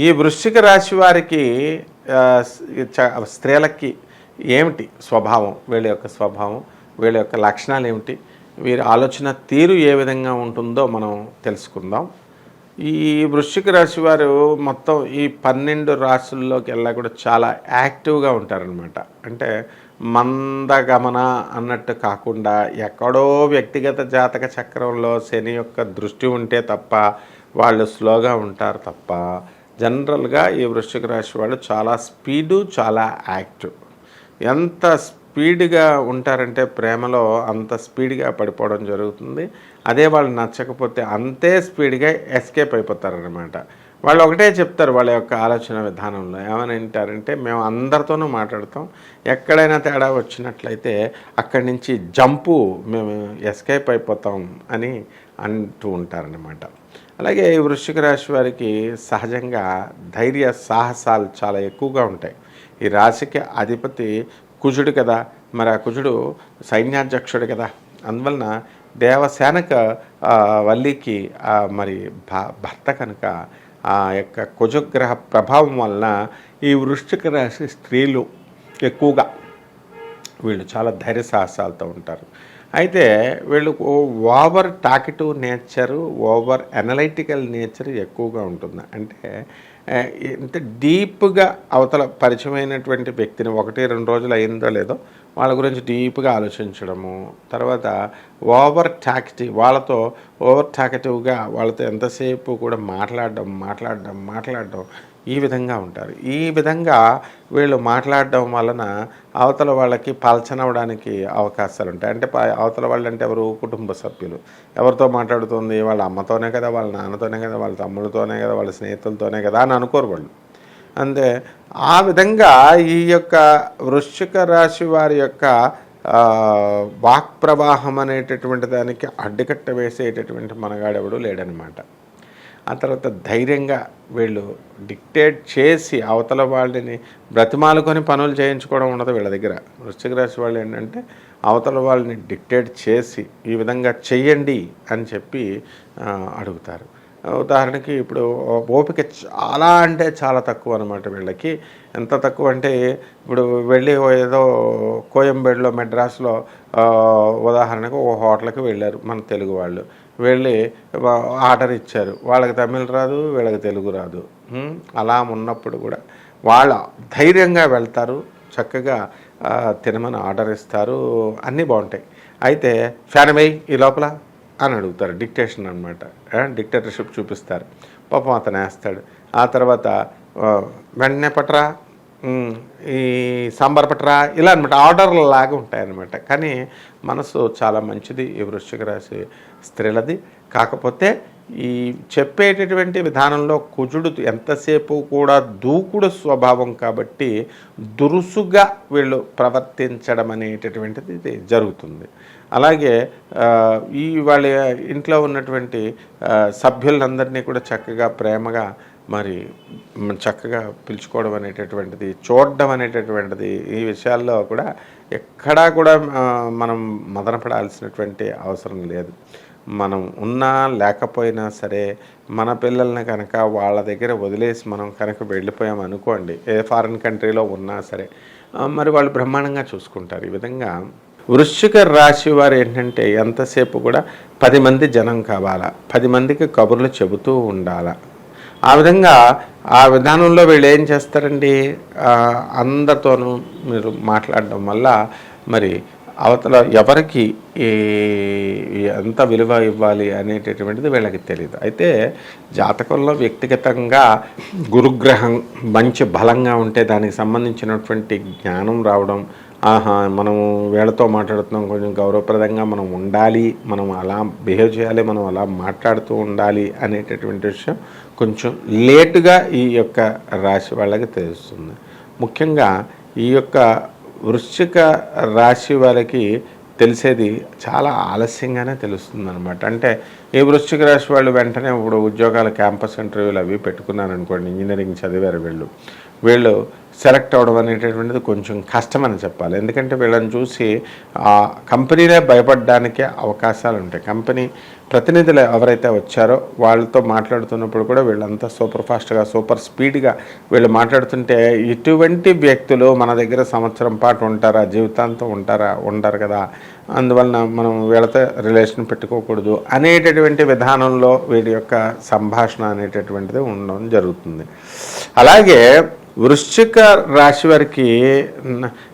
ఈ వృశ్చిక రాశి వారికి చ- స్త్రీలకి ఏమిటి స్వభావం? వీళ్ళ యొక్క స్వభావం వీళ్ళ యొక్క లక్షణాలు ఏమిటి? వీరి ఆలోచన తీరు ఏ విధంగా ఉంటుందో మనం తెలుసుకుందాం. ఈ వృశ్చిక రాశి వారు మొత్తం ఈ పన్నెండు రాశుల్లోకి వెళ్ళా కూడా చాలా యాక్టివ్గా ఉంటారనమాట అంటే మందగమన అన్నట్టు కాకుండా ఎక్కడో వ్యక్తిగత జాతక చక్రంలో శని యొక్క దృష్టి ఉంటే తప్ప వాళ్ళు స్లోగా ఉంటారు తప్ప జనరల్గా ఈ వృశ్చిక రాశి వాళ్ళు చాలా స్పీడు చాలా యాక్టివ్. ఎంత స్పీడ్గా ఉంటారంటే ప్రేమలో అంత స్పీడ్గా పడిపోవడం జరుగుతుంది. అదే వాళ్ళు నచ్చకపోతే అంతే స్పీడ్గా ఎస్కేప్ అయిపోతారనమాట వాళ్ళు ఒకటే చెప్తారు వాళ్ళ యొక్క ఆలోచన విధానంలో. ఏమని అంటారంటే మేము అందరితోనూ మాట్లాడతాం. ఎక్కడైనా తేడా వచ్చినట్లయితే అక్కడి నుంచి జంపు మేము ఎస్కేప్ అయిపోతాం అని అంటూ ఉంటారనమాట అలాగే ఈ వృశ్చిక రాశి వారికి సహజంగా ధైర్య సాహసాలు చాలా ఎక్కువగా ఉంటాయి. ఈ రాశికి అధిపతి కుజుడు కదా మరి ఆ కుజుడు సైన్యాధ్యక్షుడు కదా. అందువలన దేవసేనక వల్లికి మరి భ- భర్త కనుక ఆ యొక్క కుజగ్రహ ప్రభావం వలన ఈ వృశ్చిక రాశి స్త్రీలు ఎక్కువగా వీళ్ళు చాలా ధైర్య సాహసాలతో ఉంటారు. అయితే వీళ్ళకు over talkative nature over analytical nature ఎక్కువగా ఉంటుంది. అంటే ఇంత డీప్గా అవతల పరిచయమైనటువంటి వ్యక్తిని ఒకటి రెండు రోజులు అయిందో లేదో వాళ్ళ గురించి డీప్గా ఆలోచించడము తర్వాత ఓవర్ టాకిటివ్ వాళ్ళతో ఓవర్ టాకిటివ్గా వాళ్ళతో ఎంతసేపు కూడా మాట్లాడడం మాట్లాడడం మాట్లాడడం ఈ విధంగా ఉంటారు. ఈ విధంగా వీళ్ళు మాట్లాడడం వలన అవతల వాళ్ళకి పలచనవడానికి అవకాశాలు ఉంటాయి అంటే అవతల వాళ్ళు అంటే ఎవరు? కుటుంబ సభ్యులు. ఎవరితో మాట్లాడుతుంది? వాళ్ళ అమ్మతోనే కదా వాళ్ళ నాన్నతోనే కదా వాళ్ళ తమ్ముడితోనే కదా వాళ్ళ స్నేహితులతోనే కదా అని అనుకోరు వాళ్ళు. అంతే ఆ విధంగా ఈ యొక్క వృశ్చిక రాశి వారి యొక్క వాక్ ప్రవాహం అనేటటువంటి దానికి అడ్డుకట్ట వేసేటటువంటి మనగాడెవడు లేడనమాట. ఆ తర్వాత ధైర్యంగా వీళ్ళు డిక్టేట్ చేసి అవతల వాళ్ళని బ్రతిమాలుకొని పనులు చేయించుకోవడం ఉండదు వీళ్ళ దగ్గర. వృశ్చిక రాశి వాళ్ళు ఏంటంటే అవతల వాళ్ళని డిక్టేట్ చేసి ఈ విధంగా చెయ్యండి అని చెప్పి అడుగుతారు. ఉదాహరణకి ఇప్పుడు ఓపిక చాలా అంటే చాలా తక్కువ అనమాట వీళ్ళకి. ఎంత తక్కువ అంటే ఇప్పుడు వెళ్ళి ఓ ఏదో కోయంబేడులో మెడ్రాస్లో ఉదాహరణకు ఓ హోటల్కి వెళ్ళారు మన తెలుగు వాళ్ళు. వెళ్ళి ఆర్డర్ ఇచ్చారు. వాళ్ళకి తమిళ రాదు వీళ్ళకి తెలుగు రాదు. అలా ఉన్నప్పుడు కూడా వాళ్ళ ధైర్యంగా వెళ్తారు చక్కగా తినమని ఆర్డర్ ఇస్తారు అన్నీ బాగుంటాయి. అయితే ఫ్యాన్ వేయి ఈ లోపల? అని అడుగుతారు. డిక్టేషన్ అనమాట డిక్టేటర్షిప్ చూపిస్తారు. పాపం అతను వేస్తాడు. ఆ తర్వాత వెంటనే పట్రా ఈ సాంబార్ పట్రా ఇలా అనమాట ఆర్డర్ల లాగా ఉంటాయన్నమాట. కానీ మనసు చాలా మంచిది. ఈ వృశ్చిక రాశి స్త్రీలది. కాకపోతే ఈ చెప్పేటటువంటి విధానంలో కుజుడు ఎంతసేపు కూడా దూకుడు స్వభావం కాబట్టి దురుసుగా వీళ్ళు ప్రవర్తించడం అనేటటువంటిది ఇది జరుగుతుంది. అలాగే ఈ వాళ్ళ ఇంట్లో ఉన్నటువంటి సభ్యులందరినీ కూడా చక్కగా ప్రేమగా మరి చక్కగా పిలుచుకోవడం అనేటటువంటిది చూడడం అనేటటువంటిది ఈ విషయాల్లో కూడా ఎక్కడా కూడా మనం మదనపడాల్సినటువంటి అవసరం లేదు. మనం ఉన్నా లేకపోయినా సరే మన పిల్లల్ని కనుక వాళ్ళ దగ్గర వదిలేసి మనం కనుక వెళ్ళిపోయాం అనుకోండి ఏ ఫారిన్ కంట్రీలో ఉన్నా సరే మరి వాళ్ళు బ్రహ్మాండంగా చూసుకుంటారు. ఈ విధంగా వృశ్చిక రాశి వారు ఏంటంటే ఎంతసేపు కూడా పది మంది జనం కావాలా? పది మందికి కబుర్లు చెబుతూ ఉండాలా? ఆ విధంగా ఆ విధానంలో వీళ్ళు ఏం చేస్తారండి? అందరితోనూ మీరు మాట్లాడడం వల్ల మరి అవతల ఎవరికి ఎంత విలువ ఇవ్వాలి అనేటటువంటిది వీళ్ళకి తెలియదు అయితే జాతకంలో వ్యక్తిగతంగా గురుగ్రహం మంచి బలంగా ఉంటే దానికి సంబంధించినటువంటి జ్ఞానం రావడం ఆహా మనము వీళ్ళతో మాట్లాడుతున్నాం. కొంచెం గౌరవప్రదంగా మనం ఉండాలి. మనం అలా బిహేవ్ చేయాలి. మనం అలా మాట్లాడుతూ ఉండాలి అనేటటువంటి విషయం కొంచెం లేటుగా ఈ యొక్క రాశి వాళ్ళకి తెలుస్తుంది. ముఖ్యంగా ఈ యొక్క వృశ్చిక రాశి వాళ్ళకి తెలిసేది చాలా ఆలస్యంగానే తెలుస్తుంది అనమాట అంటే ఈ వృశ్చిక రాశి వాళ్ళు వెంటనే ఇప్పుడు ఉద్యోగాల క్యాంపస్ ఇంటర్వ్యూలు అవి పెట్టుకున్నారు అనుకోండి ఇంజనీరింగ్ చదివారు వీళ్ళు. వీళ్ళు సెలెక్ట్ అవడం అనేటటువంటిది కొంచెం కష్టమని చెప్పాలి. ఎందుకంటే వీళ్ళని చూసి ఆ కంపెనీనే భయపడడానికి అవకాశాలు ఉంటాయి. కంపెనీ ప్రతినిధులు ఎవరైతే వచ్చారో వాళ్ళతో మాట్లాడుతున్నప్పుడు కూడా వీళ్ళంతా సూపర్ ఫాస్ట్గా సూపర్ స్పీడ్గా వీళ్ళు మాట్లాడుతుంటే ఇటువంటి వ్యక్తులు మన దగ్గర సంవత్సరం పాటు ఉంటారా? జీవితాంతం ఉంటారా? ఉంటారు కదా. అందువలన మనం వీళ్ళతో రిలేషన్ పెట్టుకోకూడదు అనేటటువంటి విధానంలో వీడి యొక్క సంభాషణ అనేటటువంటిది ఉండడం జరుగుతుంది. అలాగే వృశ్చిక రాశి వారికి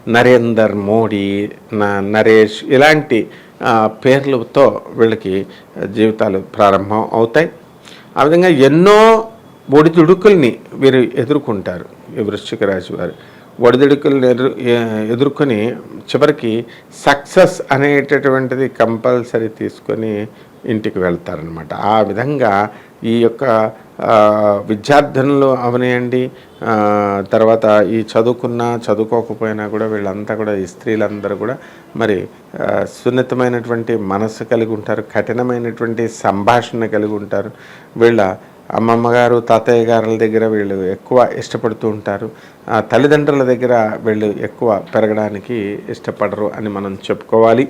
నరేందర్ మోడీ న- నరేష్ ఇలాంటి పేర్లతో వీళ్ళకి జీవితాలు ప్రారంభం అవుతాయి. ఆ విధంగా ఎన్నో ఒడిదుడుకుల్ని వీరు ఎదుర్కొంటారు ఈ వృశ్చిక రాశి వారు. ఒడిదుడుకుల్ని ఎదురు ఎదుర్కొని చివరికి సక్సెస్ అనేటటువంటిది కంపల్సరీ తీసుకొని ఇంటికి వెళ్తారనమాట ఆ విధంగా ఈ యొక్క విద్యార్థులు అవనియండి. తర్వాత ఈ చదువుకున్న చదువుకోకపోయినా కూడా వీళ్ళంతా కూడా ఈ స్త్రీలందరూ కూడా మరి సున్నితమైనటువంటి మనసు కలిగి ఉంటారు కఠినమైనటువంటి సంభాషణ కలిగి ఉంటారు. వీళ్ళ అమ్మమ్మ గారు తాతయ్య గారుల దగ్గర వీళ్ళు ఎక్కువ ఇష్టపడుతూ ఉంటారు. తల్లిదండ్రుల దగ్గర వీళ్ళు ఎక్కువ పెరగడానికి ఇష్టపడరు అని మనం చెప్పుకోవాలి.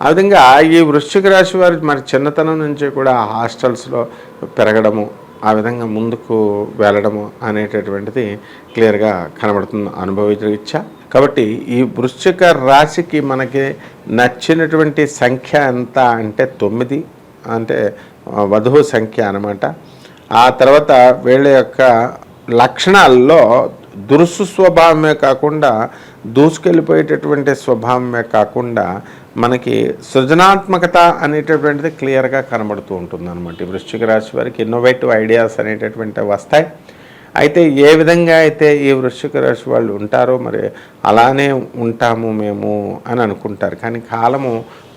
ఆ విధంగా ఈ వృశ్చిక రాశి వారి మరి చిన్నతనం నుంచి కూడా హాస్టల్స్లో పెరగడము ఆ విధంగా ముందుకు వెళ్ళడము అనేటటువంటిది క్లియర్గా కనబడుతుంది అనుభవించా కాబట్టి ఈ వృశ్చిక రాశికి మనకి నచ్చినటువంటి సంఖ్య ఎంత అంటే తొమ్మిది అంటే వధువు సంఖ్య అనమాట ఆ తర్వాత వీళ్ళ యొక్క లక్షణాల్లో దురుసు స్వభావమే కాకుండా దూసుకెళ్ళిపోయేటటువంటి స్వభావమే కాకుండా మనకి సృజనాత్మకత అనేటటువంటిది క్లియర్గా కనబడుతూ ఉంటుంది అనమాట వృశ్చిక రాశి వారికి ఇన్నోవేటివ్ ఐడియాస్ అనేటటువంటివి వస్తాయి. అయితే ఏ విధంగా అయితే ఈ వృశ్చిక రాశి వాళ్ళు ఉంటారో మరి అలానే ఉంటాము మేము అని అనుకుంటారు. కానీ కాలము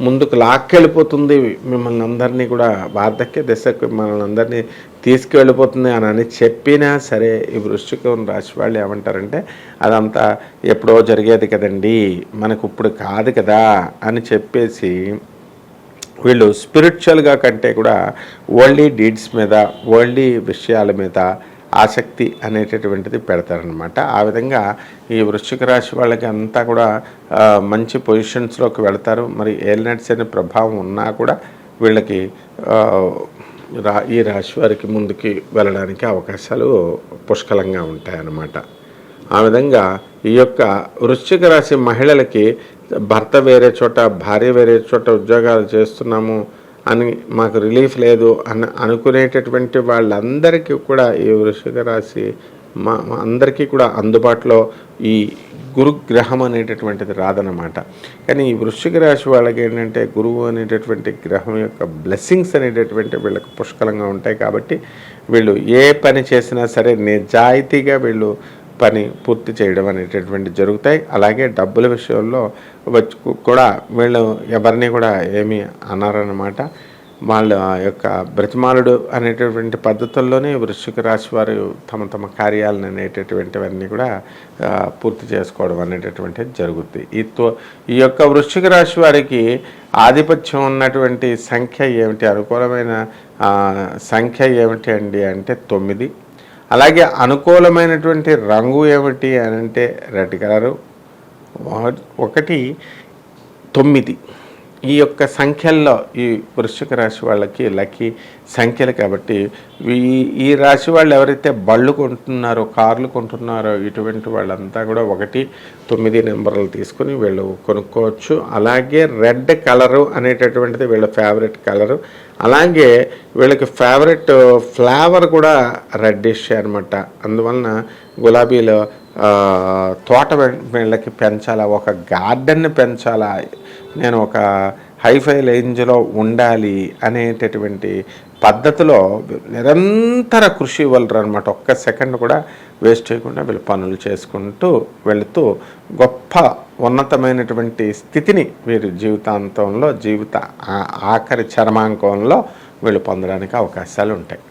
ముందుకు లాక్కెళ్ళిపోతుంది. మిమ్మల్ని అందరినీ కూడా వార్ధక్య దశకు మనల్ని అందరినీ తీసుకువెళ్ళిపోతుంది అని అని చెప్పినా సరే ఈ వృశ్చికం రాశి వాళ్ళు ఏమంటారంటే అదంతా ఎప్పుడో జరిగేది కదండి మనకు ఇప్పుడు కాదు కదా అని చెప్పేసి వీళ్ళు స్పిరిచువల్గా కంటే కూడా ఓన్లీ డీడ్స్ మీద ఓన్లీ విషయాల మీద ఆసక్తి అనేటటువంటిది పెడతారనమాట ఆ విధంగా ఈ వృశ్చిక రాశి వాళ్ళకి అంతా కూడా మంచి పొజిషన్స్లోకి వెళతారు. మరి ఏలినట్స్ అనే ప్రభావం ఉన్నా కూడా వీళ్ళకి రా ఈ రాశి వారికి ముందుకి వెళ్ళడానికి అవకాశాలు పుష్కలంగా ఉంటాయన్నమాట. ఆ విధంగా ఈ యొక్క వృశ్చిక రాశి మహిళలకి భర్త వేరే చోట భార్య వేరే చోట ఉద్యోగాలు చేస్తున్నాము అని మాకు రిలీఫ్ లేదు అని అనుకునేటటువంటి వాళ్ళందరికీ కూడా ఈ వృషిక రాశి మా మా అందరికీ కూడా అందుబాటులో ఈ గురుగ్రహం అనేటటువంటిది రాదనమాట కానీ ఈ వృశ్చిక రాశి వాళ్ళకి ఏంటంటే గురువు అనేటటువంటి గ్రహం యొక్క బ్లెస్సింగ్స్ అనేటటువంటి వీళ్ళకి పుష్కలంగా ఉంటాయి కాబట్టి వీళ్ళు ఏ పని చేసినా సరే నిజాయితీగా వీళ్ళు పని పూర్తి చేయడం అనేటటువంటి జరుగుతాయి. అలాగే డబ్బుల విషయంలో వచ్చి కూడా వీళ్ళు ఎవరిని కూడా ఏమీ అన్నారన్నమాట వాళ్ళ యొక్క బ్రతిమాలుడు అనేటటువంటి పద్ధతుల్లోనే వృశ్చిక రాశి వారు తమ తమ కార్యాలను అనేటటువంటివన్నీ కూడా పూర్తి చేసుకోవడం అనేటటువంటిది జరుగుద్ది. ఈ తో ఈ యొక్క వృశ్చిక రాశి వారికి ఆధిపత్యం ఉన్నటువంటి సంఖ్య ఏమిటి? అనుకూలమైన సంఖ్య ఏమిటి అండి అంటే తొమ్మిది. అలాగే అనుకూలమైనటువంటి రంగు ఏమిటి అని అంటే రెడ్ కలరు ఒకటి తొమ్మిది. ఈ యొక్క సంఖ్యల్లో ఈ వృశ్చిక రాశి వాళ్ళకి లక్కీ సంఖ్యలు కాబట్టి ఈ ఈ రాశి వాళ్ళు ఎవరైతే బళ్ళు కొంటున్నారో కార్లు కొంటున్నారో ఇటువంటి వాళ్ళంతా కూడా ఒకటి తొమ్మిది నెంబర్లు తీసుకుని వీళ్ళు కొనుక్కోవచ్చు. అలాగే రెడ్ కలరు అనేటటువంటిది వీళ్ళ ఫేవరెట్ కలరు. అలాగే వీళ్ళకి ఫేవరెట్ ఫ్లేవర్ కూడా రెడ్డిష్ అనమాట అందువలన గులాబీలో తోట వీళ్ళకి పెంచాలా ఒక గార్డెన్ని పెంచాలా నేను ఒక హైఫై రేంజ్లో ఉండాలి అనేటటువంటి పద్ధతిలో నిరంతర కృషి ఇవ్వలరు అనమాట ఒక్క సెకండ్ కూడా వేస్ట్ చేయకుండా వీళ్ళు పనులు చేసుకుంటూ వెళుతూ గొప్ప ఉన్నతమైనటువంటి స్థితిని వీరు జీవితాంతంలో జీవిత ఆఖరి చర్మాంకంలో వీళ్ళు పొందడానికి అవకాశాలు ఉంటాయి